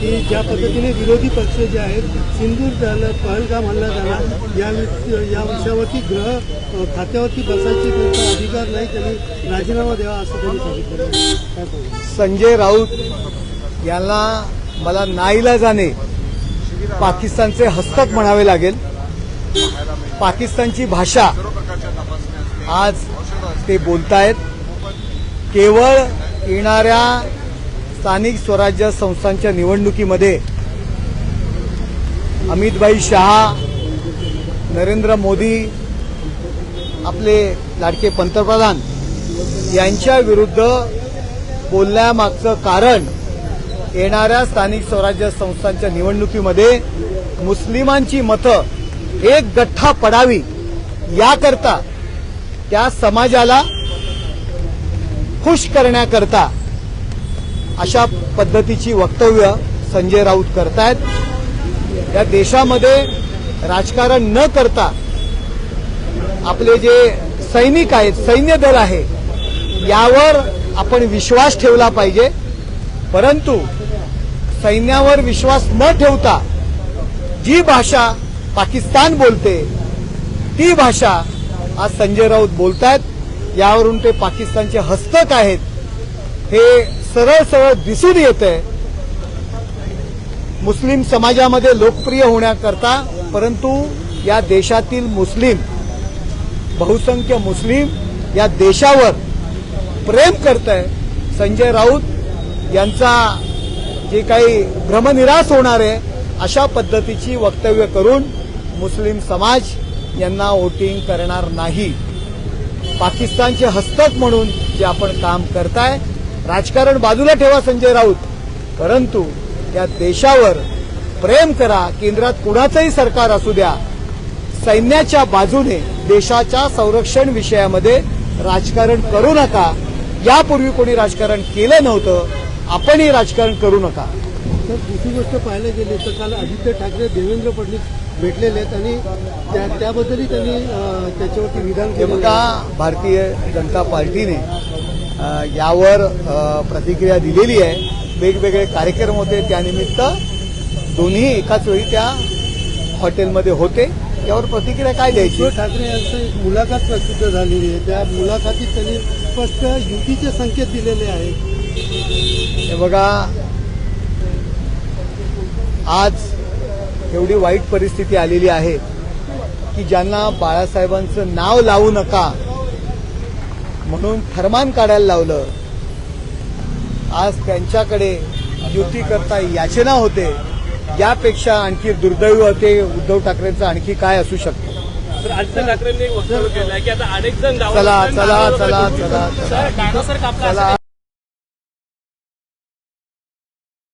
की ज्या पद्धतीने विरोधी पक्ष जे आहेत सिंदूर झालं पहलगाम हल्ला झाला या वि- या विषयावरती ग्रह खात्यावरती बसायचे त्यांचा अधिकार नाही त्यांनी राजीनामा द्यावा असं त्यांनी सांगितलं संजय राऊत यांना मला नाईला जाणे पाकिस्तानचे हस्तक म्हणावे लागेल. पाकिस्तानची भाषा आज ते बोलतायत. केवळ येणाऱ्या स्थानिक स्वराज्य संस्थांच्या निवडणुकीमध्ये अमितभाई शहा नरेंद्र मोदी आपले लाडके पंतप्रधान यांच्या विरुद्ध बोलण्यामागचं कारण येणाऱ्या स्थानिक स्वराज्य संस्थांच्या निवडणुकीमध्ये मुस्लिमांची मतं एक गठ्ठा पडावी याकरता त्या समाजाला खुश करण्याकरता अशा पद्धतीची वक्तव्य संजय राऊत करतायत. या देशामध्ये राजकारण न करता आपले जे सैनिक आहेत सैन्य दल आहे यावर आपण विश्वास ठेवला पाहिजे. परंतु सैन्यावर विश्वास न ठेवता जी भाषा पाकिस्तान बोलते ती भाषा आज संजय राऊत बोलतायत. यावरून ते पाकिस्तानचे हस्तक आहेत. हे सरळ सरळ दिसून येत. आहे मुस्लिम समाजामध्ये लोकप्रिय होण्याकरता परंतु या देशातील मुस्लिम बहुसंख्य मुस्लिम या देशावर प्रेम करत आहे संजय राऊत यांचा जे काही भ्रमनिरास होणार आहे अशा पद्धतीची वक्तव्य करून मुस्लिम समाज यांना वोटिंग करणार नाही. पाकिस्तानचे हस्तक म्हणून जे आपण काम करताय राजकारण बाजूला ठेवा संजय राऊत. परंतु या देशावर प्रेम करा केंद्रात कुणाचंही सरकार असू द्या. सैन्याच्या बाजूने देशाच्या संरक्षण विषयामध्ये राजकारण करू नका. यापूर्वी कोणी राजकारण केलं नव्हतं. आपणही राजकारण करू नका. तर दुसरी गोष्ट पाहायला गेली तर काल आदित्य ठाकरे देवेंद्र फडणवीस भेटलेले आहेत आणि त्या- त्याबद्दलही त्यांनी त्याच्यावरती विधान केलं बघा भारतीय जनता पार्टीने यावर प्रतिक्रिया दिलेली आहे. वेगवेगळे कार्यक्रम होते. त्यानिमित्त दोन्ही एकाच वेळी त्या हॉटेलमध्ये होते. यावर प्रतिक्रिया काय द्यायची? उद्धव ठाकरे यांचं एक मुलाखत प्रसिद्ध झालेली आहे. त्या मुलाखतीत त्यांनी स्पष्ट युतीचे संकेत दिलेले आहेत. हे बघा आज एवढी वाईट परिस्थिती आलेली आहे की ज्यांना बाळासाहेबांचं नाव लावू नका म्हणून फरमान काढायला लावलं. आज त्यांच्याकडे युती करता याचना होते. यापेक्षा आणखी दुर्दैव ते उद्धव ठाकरेंचं आणखी काय असू शकतं? चला चला चला चला चला